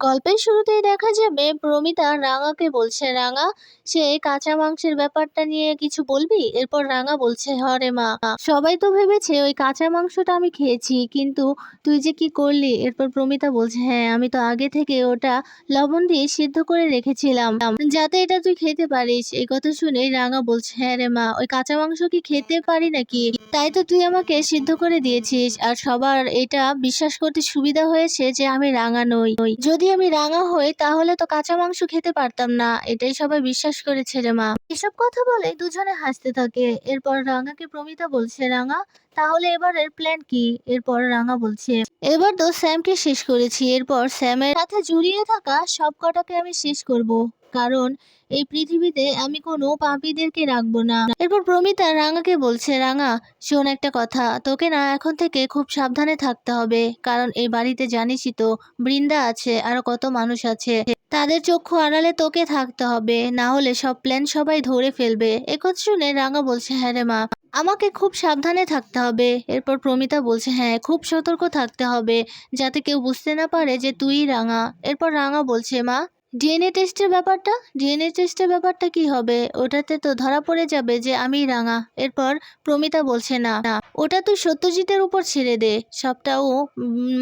গল্পের শুরুতেই দেখা যাবে প্রমিতা রাঙাকে বলছে, রাঙা, সে কাঁচা মাংসের ব্যাপারটা নিয়ে কিছু বলবি? এরপর রাঙা বলছে হরে মা, সবাই তো ভেবেছে ওই কাঁচা মাংসটা আমি খেয়েছি, কিন্তু তুই যে কি করলি? এরপর প্রমিতা বলছে হ্যাঁ আমি তো আগে থেকে ওটা লবণ দিয়ে সিদ্ধ করে রেখেছিলাম, যাতে এটা তুই খেতে পারিস। এই কথা শুনে রাঙা বলছে হ্যাঁ রে মা, ওই কাঁচা মাংস কি খেতে পারি নাকি? তাই তো তুই আমাকে সিদ্ধ করে দিয়েছিস, আর সবার এটা বিশ্বাস করতে সুবিধা হয়েছে যে আমি রাঙা নই। যদি আমি রাঙা হই, তাহলে তো কাঁচা মাংস খেতে পারতাম না। এটাই সবাই বিশ্বাস করেছে রে মা। এসব কথা বলে দুজনে হাসতে থাকে। এরপর রাঙাকে প্রমিতা বলছে, রাঙা তাহলে এবার এর প্ল্যান কি? এরপর রাঙা বলছে, এবার তো স্যামকে শেষ করেছি। এরপর স্যামের সাথে জড়িয়ে থাকা সব কটাকে আমি শেষ করব। কারণ এই পৃথিবীতে আমি কোনো পাপীদেরকে রাখব না। এরপর প্রমিতা রাঙাকে বলছে, রাঙা, শোন একটা কথা। তোকে না এখন থেকে খুব সাবধানে থাকতে হবে। কারণ এই বাড়িতে জানিসই তো, বৃন্দা আছে আরও কত মানুষ আছে। তাদের চক্ষু আড়ালে তোকে থাকতে হবে, না হলে সব প্ল্যান সবাই ধরে ফেলবে। একথা শুনে রাঙা বলছে হ্যাঁ রে মা, আমাকে খুব সাবধানে থাকতে হবে। এরপর প্রমিতা বলছে হ্যাঁ খুব সতর্ক থাকতে হবে, যাতে কেউ বুঝতে না পারে যে তুই রাঙা। এরপর রাঙা বলছে, মা, ডিএনএ টেস্টের ব্যাপারটা? ডিএনএ টেস্টের ব্যাপারটা কি হবে? ওটাতে তো ধরা পড়ে যাবে যে আমি রাঙা। এরপর প্রমিতা বলছে, না ওটা তুই সত্যজিতের উপর ছেড়ে দে, সবটাও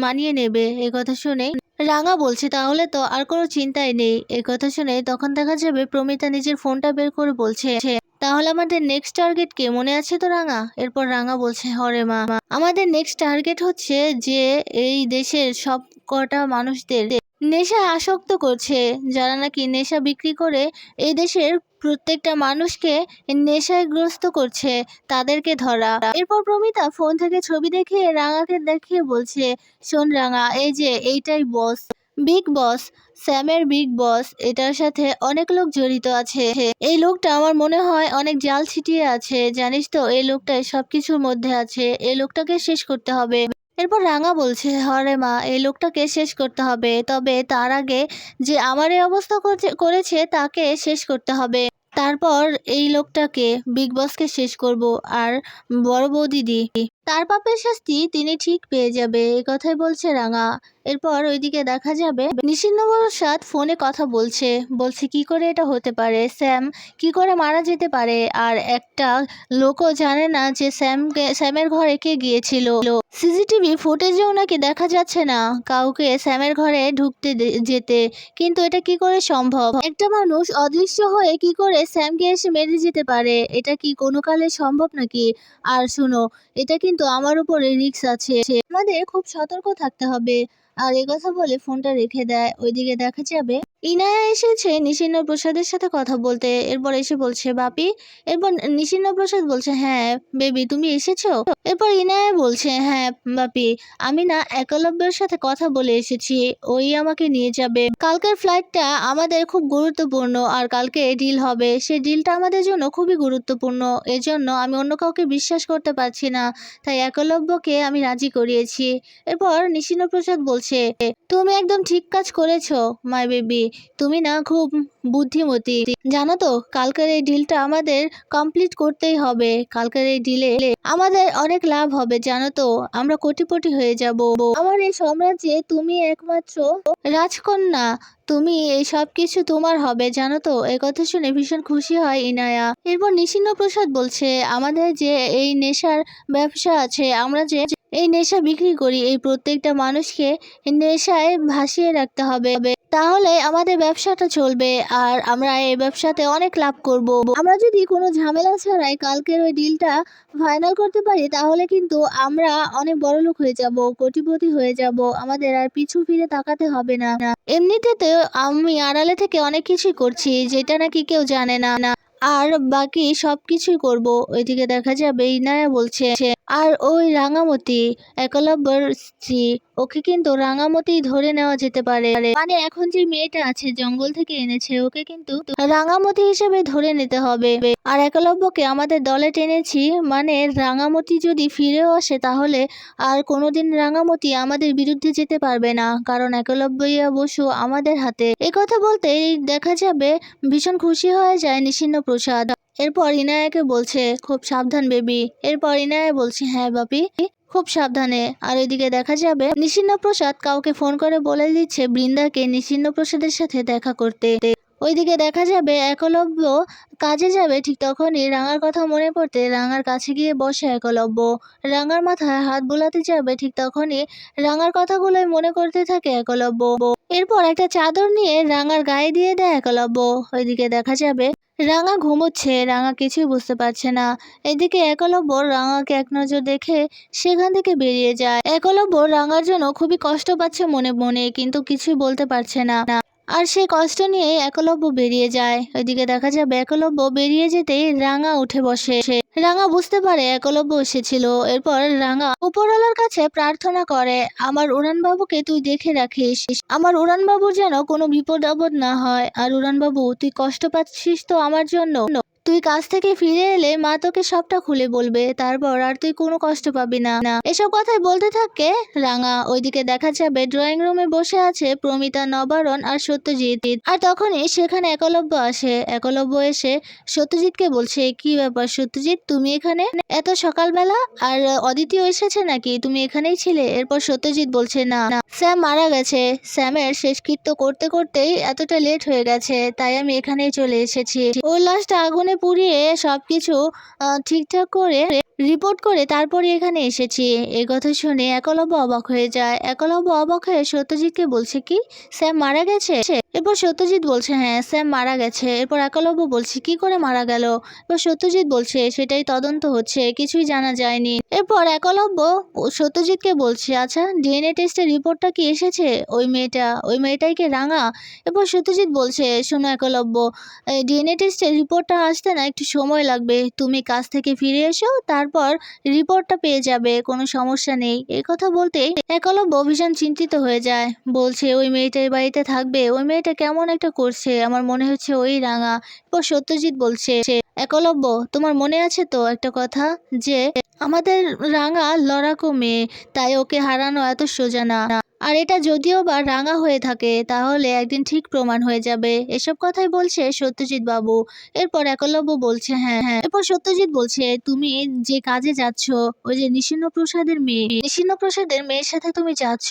মানিয়ে নেবে। এ কথা শুনে রাঙা বলছে তাহলে তো আর কোনো চিন্তাই নেই। এই কথা শুনে তখন দেখা যাবে প্রমিতা নিজের ফোনটা বের করে বলছে, তাহলে আমাদের নেক্সট টার্গেট কে? মনে আছে তো রাঙা? এরপর রাঙা বলছে, হরে মা। আমাদের নেক্সট টার্গেট হচ্ছে যে এই দেশের সব কটা মানুষদের নেশায় আসক্ত করছে। যারা নাকি নেশা বিক্রি করে এই দেশের প্রত্যেকটা মানুষকে নেশায় গ্রস্ত করছে, তাদেরকে ধরা। এরপর প্রমিতা ফোন থেকে ছবি দেখিয়ে রাঙাকে দেখিয়ে বলছে, শোন রাঙা, এই যে এইটাই বস বিগ বস স্যামের বিগ বস এটার সাথে অনেক লোক জড়িত আছে। এই লোকটা আমার মনে হয় অনেক জাল ছিটিয়ে আছে। জানিস তো, এই লোকটাই সবকিছুর মধ্যে আছে। এই লোকটাকে শেষ করতে হবে। এরপর রাঙা বলছে, হরে মা, এই লোকটাকে শেষ করতে হবে। তবে তার আগে যে আমার এই অবস্থা করছে- তাকে শেষ করতে হবে। তারপর এই লোকটাকে বিগ বসকে শেষ করব। আর বড় বৌদিদি তার পাপের শাস্তি তিনি ঠিক পেয়ে যাবে এই কথাই বলছে রাঙা। এরপর ওইদিকে দেখা যাবে নিশিন্ন প্রসাদ ফোনে কথা বলছে। বলছে, কি করে এটা হতে পারে? স্যাম, কি করে মারা যেতে পারে? আর একটা লোকও জানে না যে স্যামকে স্যামের ঘরে কে গিয়েছিল। সিসিটিভি ফুটেজেও নাকি দেখা যাচ্ছে না কাউকে স্যামের ঘরে ঢুকতে যেতে। কিন্তু এটা কি করে সম্ভব? একটা মানুষ অদৃশ্য হয়ে কি করে স্যামকে এসে মেরে যেতে পারে? এটা কি কোনো কালে সম্ভব নাকি? আর শুনো, এটা কিন্তু আমার উপরে রিস্ক আছে। আমাদের খুব সতর্ক থাকতে হবে। আর এ কথা বলে ফোনটা রেখে দেয়, ওইদিকে দেখা যাবে। ইনায়া এসেছে নিশিন্ন প্রসাদের সাথে কথা বলতে। এরপর এসে বলছে, বাপি। এরপর নিশিন্ন প্রসাদ বলছে হ্যাঁ বেবি, তুমি এসেছ? এরপর ইনায়া বলছে হ্যাঁ বাপি, আমি না একলব্যের সাথে কথা বলে এসেছি। ওই আমাকে নিয়ে যাবে। কালকের ফ্লাইটটা আমাদের খুব গুরুত্বপূর্ণ আর কালকে ডিল হবে। সে ডিলটা আমাদের জন্য খুবই গুরুত্বপূর্ণ। এজন্য আমি অন্য কাউকে বিশ্বাস করতে পারছি না। তাই একলব্যকে আমি রাজি করিয়েছি। এরপর নিশিন্ন প্রসাদ বলছে তুমি একদম ঠিক কাজ করেছ মাই বেবি তুমি না খুব বুদ্ধিমতী। জানো তো, কালকের এই ডিলটা আমাদের কমপ্লিট করতেই হবে। কালকের এই ডিলে আমাদের অনেক লাভ হবে, জানো তো। আমরা কোটিপতি হয়ে যাব। আমার এই সাম্রাজ্যে তুমি একমাত্র রাজকন্যা। তুমি এই সব কিছু তোমার হবে, জানো তো। এই কথা শুনে ভীষণ খুশি হয় ইনায়া। এরপর নিশিন্ন প্রসাদ বলছে, আমাদের যে এই নেশার ব্যবসা আছে, আমরা যে এই নেশা বিক্রি করি, এই প্রত্যেকটা মানুষকে নেশায় ভাসিয়ে রাখতে হবে। তাহলে আমাদের ব্যবসাটা চলবে আর আমরা এই ব্যবসাতে অনেক লাভ করব। আমরা যদি কোনো ঝামেলা ছাড়াই কালকের ওই ডিলটা ফাইনাল করতে পারি, তাহলে কিন্তু আমরা অনেক বড় লোক হয়ে যাব, কোটিপতি হয়ে যাব। আমাদের আর পিছু ফিরে তাকাতে হবে না। এমনিতে আমি আড়ালে থেকে অনেক কিছুই করছি, যেটা নাকি কেউ জানে না। আর বাকি সব কিছুই করব। ওইদিকে দেখা যাবে, ইনায়া বলছে আর ওই রাঙামতি একলব্যর স্ত্রী, ওকে কিন্তু রাঙামতি ধরে নেওয়া যেতে পারে। মানে এখন যে মেয়েটা আছে, জঙ্গল থেকে এনেছে, ওকে কিন্তু রাঙামতি হিসেবে ধরে নিতে হবে। আর একলব্যকে আমাদের দলে টেনেছি মানে রাঙামতি যদি ফিরেও আসে, তাহলে আর কোনোদিন রাঙামতি আমাদের বিরুদ্ধে যেতে পারবে না। কারণ একলব্যইয়া বসু আমাদের হাতে। কথা বলতেই দেখা যাবে, ভীষণ খুশি হয়ে যায় নিশিন্ন প্রসাদ। এরপর ইনায়াকে বলছে, খুব সাবধান বেবি। এরপর ইনায়া বলছে হ্যাঁ বাপি, খুব সাবধানে। আর এদিকে দেখা যাবে নিশিন্ন প্রসাদ কাউকে ফোন করে বলে দিচ্ছে বৃন্দাকে নিশিন্ন প্রসাদের সাথে দেখা করতে। ওইদিকে দেখা যাবে একলব্য কাজে যাবে, ঠিক তখনই রাঙার কথা মনে পড়তে রাঙার কাছে গিয়ে বসে একলব্য। রাঙার মাথায় হাত বোলাতে যাবে, ঠিক তখনই রাঙার কথাগুলোই মনে করতে থাকে একলব্য। এরপর একটা চাদর নিয়ে রাঙার গায়ে দিয়ে দেয় একলব্য। ওইদিকে দেখা যাবে রাঙা ঘুমোচ্ছে, রাঙা কিছুই বুঝতে পারছে না। এদিকে একলব্য রাঙাকে এক নজর দেখে সেখান থেকে বেরিয়ে যায়। একলব্য রাঙার জন্য খুবই কষ্ট পাচ্ছে মনে মনে, কিন্তু কিছুই বলতে পারছে না। আর সেই কষ্ট নিয়ে একলব্য বেরিয়ে যায়। ওইদিকে দেখা যাবে একলব্য বেরিয়ে যেতেই রাঙা উঠে বসে। রাঙা বুঝতে পারে একলব্য এসেছিল। এরপর রাঙা উপরওয়ালার কাছে প্রার্থনা করে, আমার উড়ানবাবুকে তুই দেখে রাখিস। আমার উড়ানবাবুর যেন কোনো বিপদ আপদ না হয়। আর উড়ানবাবু, তুই কষ্ট পাচ্ছিস তো আমার জন্য। তুই কাজ থেকে ফিরে এলে মা তোকে সবটা খুলে বলবে। তারপর আর তুই কোনো কষ্ট পাবি না। এসব কথাই বলতে থাকে রাঙা। ওইদিকে দেখা যাবে ড্রয়িং রুমে বসে আছে প্রমিতা, নবারণ আর সত্যজিৎ। আর তখনই সেখানে একলব্য আসে। একলব্য এসে সত্যজিৎকে বলছে, কি ব্যাপার সত্যজিৎ? তুমি এখানে? এত সকালবেলা? আর অদিতিও এসেছে নাকি? তুমি এখানেই ছিলে? এরপর সত্যজিৎ বলছে না না, স্যাম মারা গেছে। স্যামের শেষকৃত্য করতে করতেই এতটা লেট হয়ে গেছে তাই আমি এখানেই চলে এসেছি। ওর লাশটা আগুনে পুড়িয়ে সবকিছু ঠিকঠাক করে রিপোর্ট করে তারপরে এখানে এসেছি। এই কথা শুনে একলব্য অবাক হয়ে যায়। একলব্য অবাক হয়ে সত্যজিৎকে বলছে কি? স্যাম মারা গেছে? এরপর সত্যজিৎ বলছে হ্যাঁ স্যাম মারা গেছে। এরপর একলব্য বলছে, কি করে মারা গেল? এবার সত্যজিৎ বলছে, সেটাই তদন্ত হচ্ছে, কিছুই জানা যায়নি। এরপর একলব্য সত্যজিৎকে বলছে আচ্ছা ডিএনএ টেস্টের রিপোর্টটা কি এসেছে? ওই মেয়েটা, ওই মেয়েটাই কি রাঙা? এরপর সত্যজিৎ বলছে, শোনো একলব্য ডিএনএ টেস্টের রিপোর্টটা আসতে না একটু সময় লাগবে। তুমি কাজ থেকে ফিরে এসো, তারপর রিপোর্টটা পেয়ে যাবে, কোনো সমস্যা নেই। এই কথা বলতেই একলব্য ভীষণ চিন্তিত হয়ে যায়। বলছে, ওই মেয়েটা এই বাড়িতে থাকবে, ওই মেয়েটা কেমন একটা করছে? আমার মনে হচ্ছে ওই রাঙা। এরপর সত্যজিৎ বলছে, একলব্য, তোমার মনে আছে তো একটা কথা? যে আমাদের রাঙা লড়াকো মেয়ে, তাই ওকে হারানো এত সোজা না। আর এটা যদিও বা রাঙা হয়ে থাকে, তাহলে একদিন ঠিক প্রমাণ হয়ে যাবে। এসব কথাই বলছে সত্যজিৎ বাবু। এরপর একলব্য বলছে হ্যাঁ হ্যাঁ। এরপর সত্যজিৎ বলছে, তুমি যে কাজে যাচ্ছ, ওই যে নিশিন্ন প্রসাদের মেয়ে নিশিন্ন প্রসাদের মেয়ের সাথে তুমি যাচ্ছ।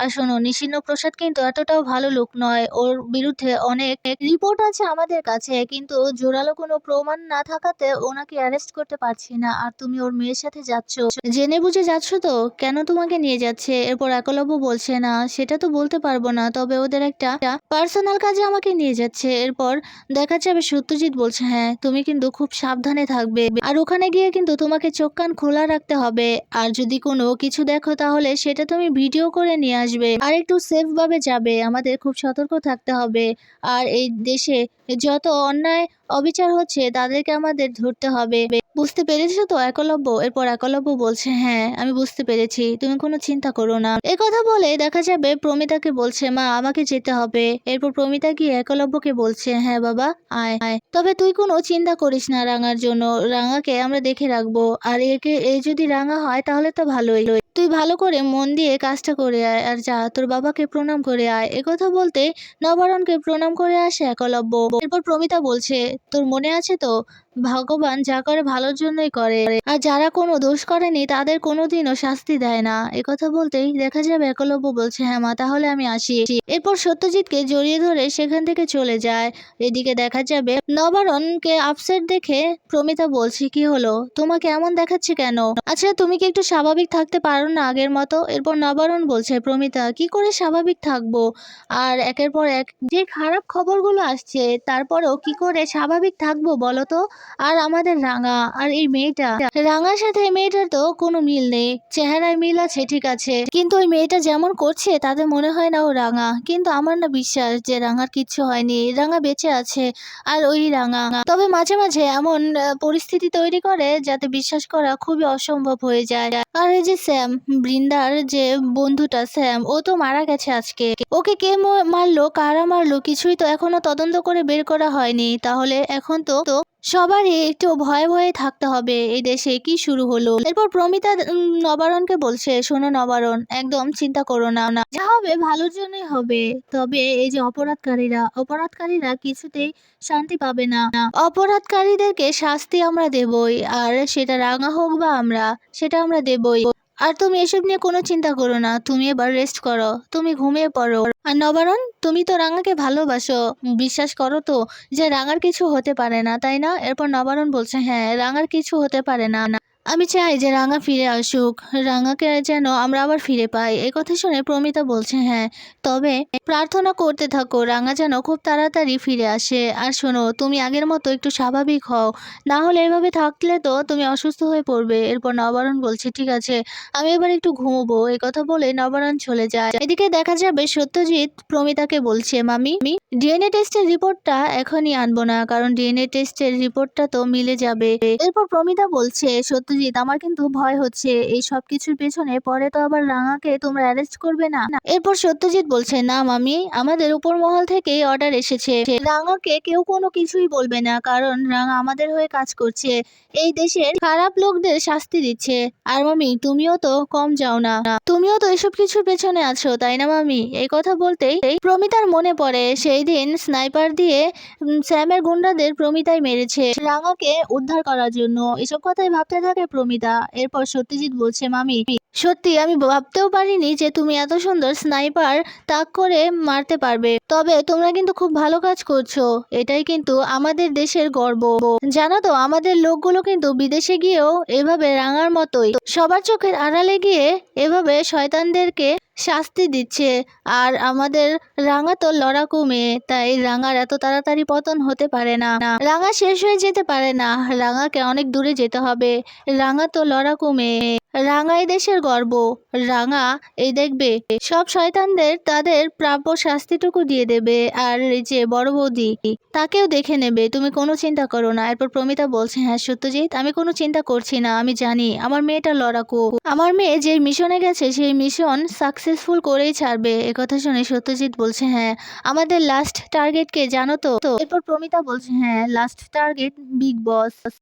আর শোনো নিশিন্ন প্রসাদ কিন্তু এতটাও ভালো লোক নয়। ওর বিরুদ্ধে অনেক রিপোর্ট আছে আমাদের কাছে, কিন্তু জোরালো কোনো প্রমাণ না থাকাতে ওনাকে অ্যারেস্ট করতে পারছি না। আর তুমি ওর মেয়ের সাথে যাচ্ছ। জেনে বুঝে যাচ্ছ তো, কেন তোমাকে নিয়ে যাচ্ছে? এরপর একলব্য বলছে না, সেটা তো বলতে পারব না, তবে ওদের একটা পার্সোনাল কাজে আমাকে নিয়ে যাচ্ছে। এরপর দেখা যাবে সত্যজিৎ বলছে হ্যাঁ তুমি কিন্তু খুব সাবধানে থাকবে আর ওখানে গিয়ে কিন্তু তোমাকে চোখ কান খোলা রাখতে হবে। আর যদি কোনো কিছু দেখো তাহলে সেটা তুমি ভিডিও করে নিয়ে আসবে। আর একটু সেফ ভাবে যাবে, আমাদের খুব সতর্ক থাকতে হবে। আর এই দেশে যত অন্যায় অবিচার হচ্ছে, তাদেরকে আমাদের ধরতে হবে। বুঝতে পেরেছ তো? একলব্য, এরপর একলব্য বলছে হ্যাঁ আমি বুঝতে পেরেছি। তুমি কোনো চিন্তা করো না। এ কথা বলে দেখা যাবে প্রমিতাকে বলছে, মা, আমাকে যেতে হবে। এরপর প্রমিতা গিয়ে একলব্যকে বলছে হ্যাঁ বাবা, আয় আয়। তবে তুই কোনো চিন্তা করিস না রাঙার জন্য। রাঙাকে আমরা দেখে রাখব। আর একে, এ যদি রাঙা হয় তাহলে তো ভালোই। তুই ভালো করে মন দিয়ে কাজটা করে আয় আর যা, তোর বাবাকে প্রণাম করে আয়। একথা বলতে নবারণকে প্রণাম করে আসে একলব্য। এরপর প্রমিতা বলছে, তোর মনে আছে তো? ভগবান যা করে ভালোর জন্যই করে। আর যারা কোনো দোষ করেনি, তাদের কোনোদিনও শাস্তি দেয় না। একথা বলতেই দেখা যাবে একলব্য বলছে হ্যাঁ মা, তাহলে আমি আসি। এরপর সত্যজিৎকে জড়িয়ে ধরে সেখান থেকে চলে যায়। এদিকে দেখা যাবে নবারণকে আপসেট দেখে প্রমিতা বলছে, কি হলো? তোমাকে এমন দেখাচ্ছে কেন? আচ্ছা তুমি কি একটু স্বাভাবিক থাকতে পারো না আগের মতো এরপর নবারণ বলছে প্রমিতা, কি করে স্বাভাবিক থাকব? আর একের পর এক, যে খারাপ খবরগুলো আসছে, তারপরেও কি করে স্বাভাবিক থাকব বলো তো? আর আমাদের রাঙা আর এই মেয়েটা, রাঙার সাথে এই মেয়েটার তো কোনো মিল নেই, চেহারায় মিল আছে, ঠিক আছে। কিন্তু ওই মেয়েটা যেমন করছে, তাতে মনে হয় না ও রাঙা। কিন্তু আমার না বিশ্বাস যে রাঙার কিচ্ছু হয়নি, রাঙা বেঁচে আছে আর ওই রাঙা। তবে মাঝে মাঝে এমন পরিস্থিতি তৈরি করে যাতে বিশ্বাস করা খুবই অসম্ভব হয়ে যায়। আর এই যে স্যাম বৃন্দার যে বন্ধুটা, স্যাম, ও তো মারা গেছে আজকে। ওকে কে মারলো, কারা মারলো, কিছুই তো এখনও তদন্ত করে বের করা হয়নি। তাহলে এখন তো তো সবারই একটু ভয়ে ভয়ে থাকতে হবে। এই দেশে কি শুরু হলো? এরপর প্রমিতা নবারণকে বলছে, শোনো নবারণ, একদম চিন্তা করো না। যা হবে ভালোর জন্যই হবে। তবে এই যে অপরাধকারীরা অপরাধকারীরা কিছুতেই শান্তি পাবে না। অপরাধকারীদেরকে শাস্তি আমরা দেবই, আর সেটা রাঙা হোক বা আমরা, সেটা আমরা দেবই। আর তুমি এসব নিয়ে কোনো চিন্তা করো না, তুমি এবার রেস্ট করো। তুমি ঘুমিয়ে পড়ো। আর নবারণ, তুমি তো রাঙাকে ভালোবাসো। বিশ্বাস করো তো যে রাঙার কিছু হতে পারে না, তাই না? এরপর নবারণ বলছে হ্যাঁ রাঙার কিছু হতে পারে না না। আমি চাই যে রাঙা ফিরে আসুক। রাঙাকে যেন আমরা আবার ফিরে পাই। এই কথা শুনে প্রমিতা বলছে হ্যাঁ তবে প্রার্থনা করতে থাকো। রাঙা যেন খুব তাড়াতাড়ি ফিরে আসে। আর শোনো, তুমি আগের মতো একটু স্বাভাবিক হও। না হলে এভাবে থাকলে তো তুমি অসুস্থ হয়ে পড়বে। এরপর নবারণ বলছে, ঠিক আছে, আমি এবার একটু ঘুমোবো। এই কথা বলে নবারণ চলে যায়। এদিকে দেখা যাবে সত্যজিৎ প্রমিতাকে বলছে, মামি আমি ডিএনএ টেস্টের রিপোর্টটা এখনই আনব না, কারণ ডিএনএ টেস্টের রিপোর্টটা তো মিলে যাবে। এরপর প্রমিতা বলছে সত্যজিৎ আমার কিন্তু ভয় হচ্ছে। এই সব কিছুর পেছনে পরে তো আবার রাঙাকে তোমরা অ্যারেস্ট করবে না। এরপর সত্যজিৎ বলছে, না মামি, আমাদের উপর মহল থেকে অর্ডার এসেছে। রাঙাকে কেউ কোনো কিছুই বলবে না, কারণ রাঙা আমাদের হয়ে কাজ করছে। এই দেশের খারাপ লোকদের শাস্তি দিচ্ছে। আর মামি, তুমিও তো কম যাও না। তুমিও তো এসব কিছুর পেছনে আছো, তাই না মামি? এই কথা বলতেই প্রমিতার মনে পড়ে। সেই দিন স্নাইপার দিয়ে স্যামের গুন্ডাদের প্রমিতাই মেরেছে রাঙাকে উদ্ধার করার জন্য। এসব কথাই ভাবতে থাকে প্রমিতা। এরপর সত্যজিৎ বলছে, মামি, সত্যি আমি ভাবতেও পারিনি যে তুমি এত সুন্দর স্নাইপার তাক করে মারতে পারবে। তবে তোমরা কিন্তু খুব ভালো কাজ করছ। এটাই কিন্তু আমাদের দেশের গর্ব। জানো তো, আমাদের লোকগুলো কিন্তু বিদেশে গিয়েও এভাবে রাঙার মতোই। সবার চোখের আড়ালে গিয়ে এভাবে শয়তানদেরকে শাস্তি দিচ্ছে। আর আমাদের রাঙা তো লড়াকু মেয়ে, তাই রাঙার এত তাড়াতাড়ি পতন হতে পারে না। রাঙা শেষ হয়ে যেতে পারে না। রাঙাকে অনেক দূরে যেতে হবে। রাঙা তো লড়াকু মেয়ে। রাঙা এই দেশের গর্ব। রাঙা এই দেখবে, সব শয়তানদের তাদের প্রাপ্য শাস্তিটুকু দিয়ে দেবে। আর এই যে বড় বৌদি, তাকেও দেখে নেবে, তুমি কোনো চিন্তা করো না। এরপর প্রমিতা বলছে হ্যাঁ সত্যজিৎ, আমি কোনো চিন্তা করছি না, আমি জানি, আমার মেয়েটা লড়াকু। আমার মেয়ে যে মিশনে গেছে, সেই মিশন সাকসেসফুল করেই ছাড়বে। একথা শুনে সত্যজিৎ বলছে হ্যাঁ আমাদের লাস্ট টার্গেট কে জানো তো? এরপর প্রমিতা বলছে হ্যাঁ লাস্ট টার্গেট বিগ বস